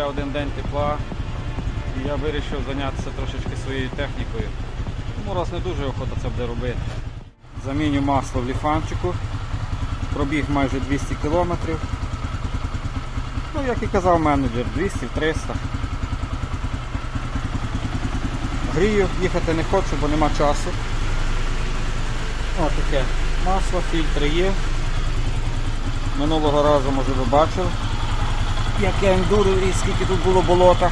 Ще один день тепла. І я вирішив зайнятися трошечки своєю технікою. Тому раз не дуже охота це буде робити. Заміню масло в ліфанчику. Пробіг майже 200 км. Ну, як і казав менеджер, 200-300. Грію, їхати не хочу, бо нема часу. О, таке масло, фільтри є. Минулого разу, може ви бачили, як я і скільки тут було болота.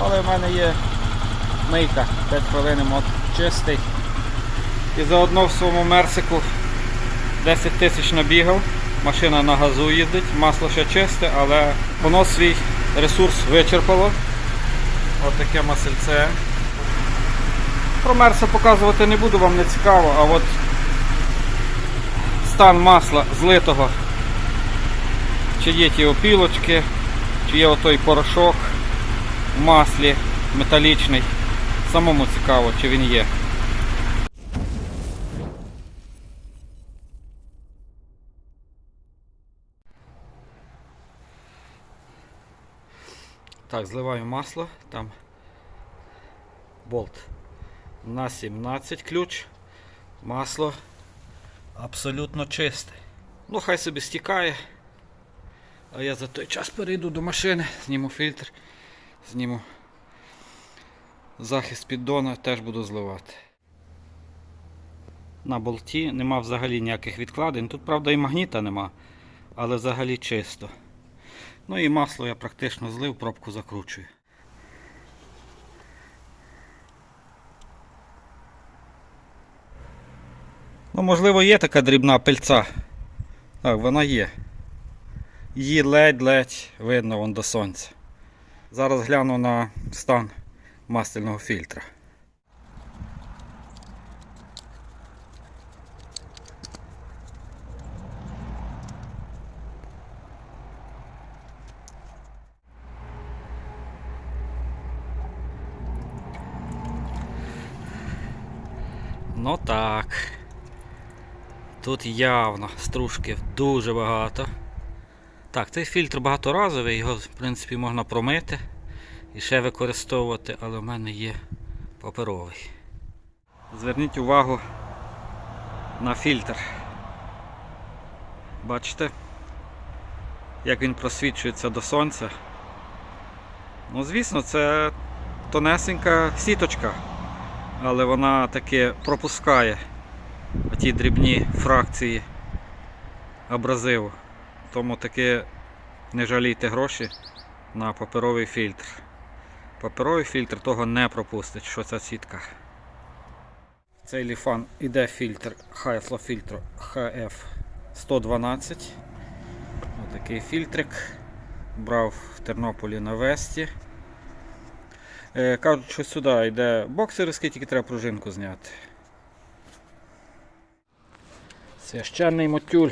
Але в мене є мийка, 5 хвилин мод чистий. І заодно в своєму мерсику 10 тисяч набігав, машина на газу їздить, масло ще чисте, але воно свій ресурс вичерпало. Ось таке масельце. Про мерса показувати не буду, вам не цікаво, а от стан масла злитого, чи є ті опілочки, чи є отой порошок в маслі металічний. Самому цікаво, чи він є. Так, зливаю масло, там болт на 17 ключ, масло абсолютно чисте. Ну, хай собі стікає. А я за той час перейду до машини, зніму фільтр, зніму захист піддона, теж буду зливати. На болті нема взагалі ніяких відкладень. Тут, правда, і магніта нема, але взагалі чисто. Ну і масло я практично злив, пробку закручую. Ну, можливо, є така дрібна пильця. Так, вона є. Її ледь-ледь видно вон до сонця. Зараз гляну на стан мастильного фільтра. Ну так. Тут явно стружки дуже багато. Так, цей фільтр багаторазовий, його в принципі можна промити і ще використовувати, але в мене є паперовий. Зверніть увагу на фільтр. Бачите, як він просвічується до сонця. Ну, звісно, це тонесенька сіточка, але вона таки пропускає ті дрібні фракції абразиву. Тому таки не жалійте гроші на паперовий фільтр. Паперовий фільтр того не пропустить, що ця сітка. Цей ліфан іде фільтр Flow фільтру HF 112. Отакий фільтрик. Брав в Тернополі на Весті. Е, кажуть, що сюди йде боксерський, тільки треба пружинку зняти. Священний мотюль.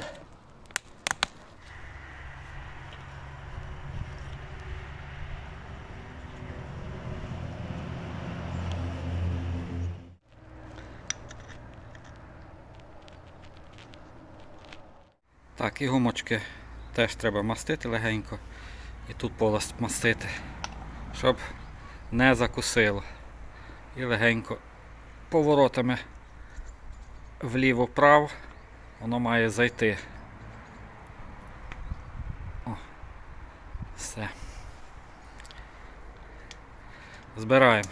Так, і гумочки теж треба мастити легенько. І тут полость мастити, щоб не закусило. І легенько поворотами вліво-вправо воно має зайти. О, все. Збираємо.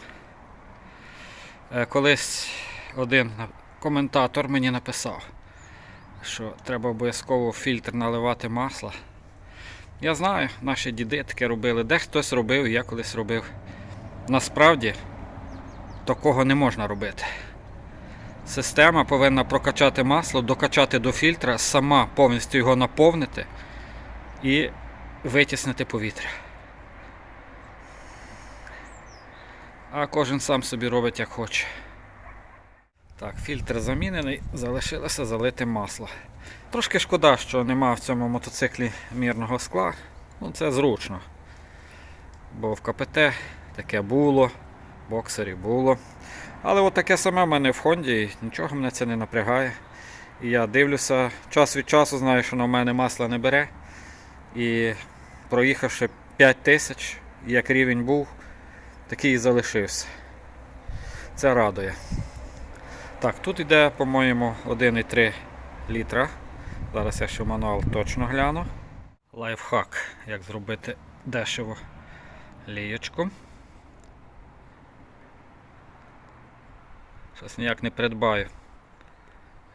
Е, Колись один коментатор мені написав, що треба обов'язково в фільтр наливати масла. Я знаю, наші діди таке робили, де хтось робив, я колись робив. Насправді такого не можна робити. Система повинна прокачати масло, докачати до фільтра, сама повністю його наповнити і витіснити повітря. А кожен сам собі робить як хоче. Так, фільтр замінений, залишилося залити масло. Трошки шкода, що нема в цьому мотоциклі мірного скла. Ну це зручно. Бо в КПТ таке було, в боксері було. Але от таке саме в мене в Хонді, і нічого мене це не напрягає. І я дивлюся, час від часу знаю, що на мене масла не бере. І проїхавши 5 тисяч, як рівень був, такий і залишився. Це радує. Так, тут йде, по-моєму, 1,3 літра. Зараз я ще мануал точно гляну. Лайфхак, як зробити дешево лієчку. Щось ніяк не придбаю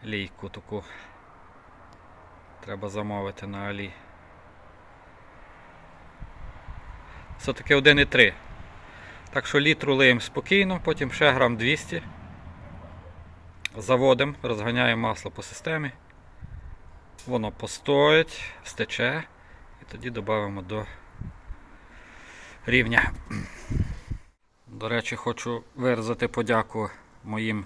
лійку таку. Треба замовити на Алі. Все-таки 1,3. Так що літру лиємо спокійно, потім ще грам 200. Заводимо, розганяємо масло по системі. Воно постоїть, стече і тоді додамо до рівня. До речі, хочу виразити подяку моїм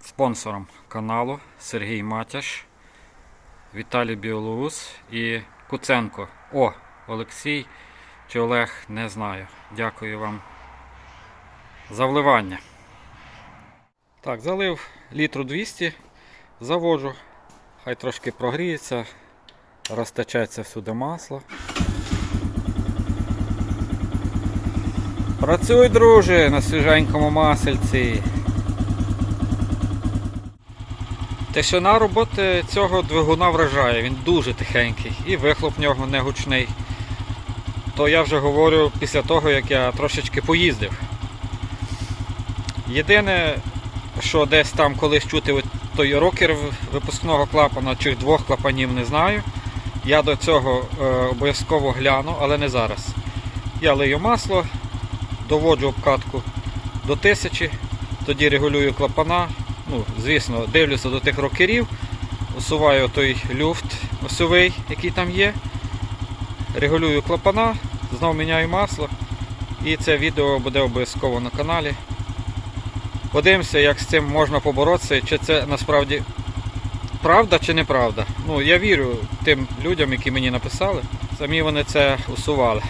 спонсорам каналу Сергій Матяш, Віталій Біолоус і Куценко. О, Олексій чи Олег, не знаю. Дякую вам за вливання. Так, залив літру 200, заводжу, хай трошки прогріється, розтечеться всюди масло. Працюй, друже, на свіженькому масельці. Тишина роботи цього двигуна вражає, він дуже тихенький і вихлоп нього не гучний. То я вже говорю після того, як я трошечки поїздив. Єдине, що десь там колись чути той рокер випускного клапана чи двох клапанів не знаю. Я до цього е, обов'язково гляну, але не зараз. Я лию масло, доводжу обкатку до 1000, тоді регулюю клапана. Ну, Звісно, дивлюся до тих рокерів, усуваю той люфт осьовий, який там є. Регулюю клапана, знову міняю масло. І це відео буде обов'язково на каналі. Подивимося, як з цим можна поборотися, чи це насправді правда чи неправда. Ну, я вірю тим людям, які мені написали. Самі вони це усували.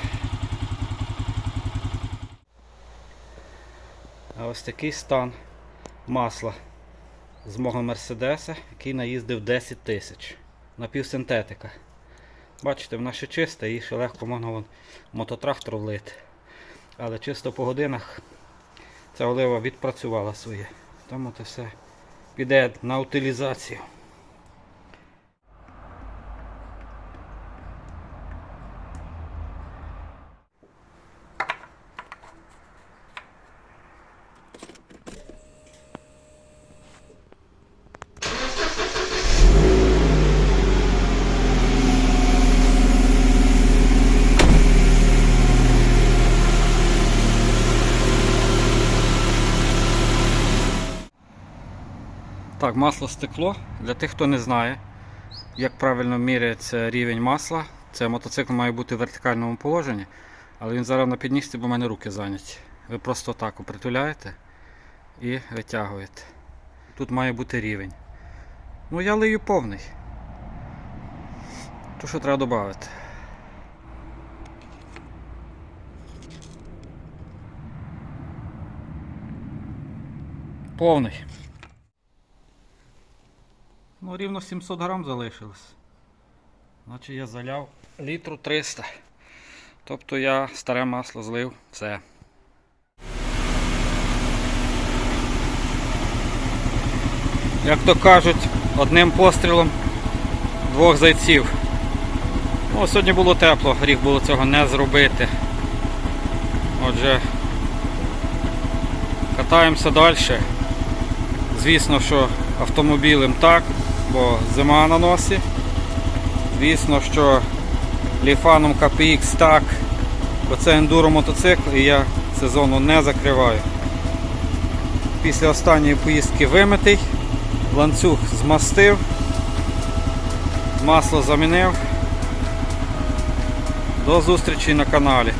А ось такий стан масла з мого Мерседеса, який наїздив 10 тисяч. Напівсинтетика. Бачите, вона ще чиста, її ще легко можна вон, мототрактор влити. Але чисто по годинах ця олива відпрацювала своє. Тому це все піде на утилізацію. Так, масло стекло. Для тих, хто не знає, як правильно міряється рівень масла. Це мотоцикл має бути в вертикальному положенні, але він зараз на підніжці, бо в мене руки зайняті. Ви просто так притуляєте і витягуєте. Тут має бути рівень. Ну я лию повний. То що треба додати? Повний. Ну, рівно 700 грам залишилось. Значить я заляв літру 300. Тобто я старе масло злив все. Як то кажуть, одним пострілом двох зайців. Ну, Сьогодні було тепло, гріх було цього не зробити. Отже, катаємося далі. Звісно, що автомобілем так, бо зима на носі. Звісно, що ліфаном KPX так, бо це ендуро мотоцикл і я сезону не закриваю. Після останньої поїздки вимитий, ланцюг змастив, масло замінив. До зустрічі на каналі.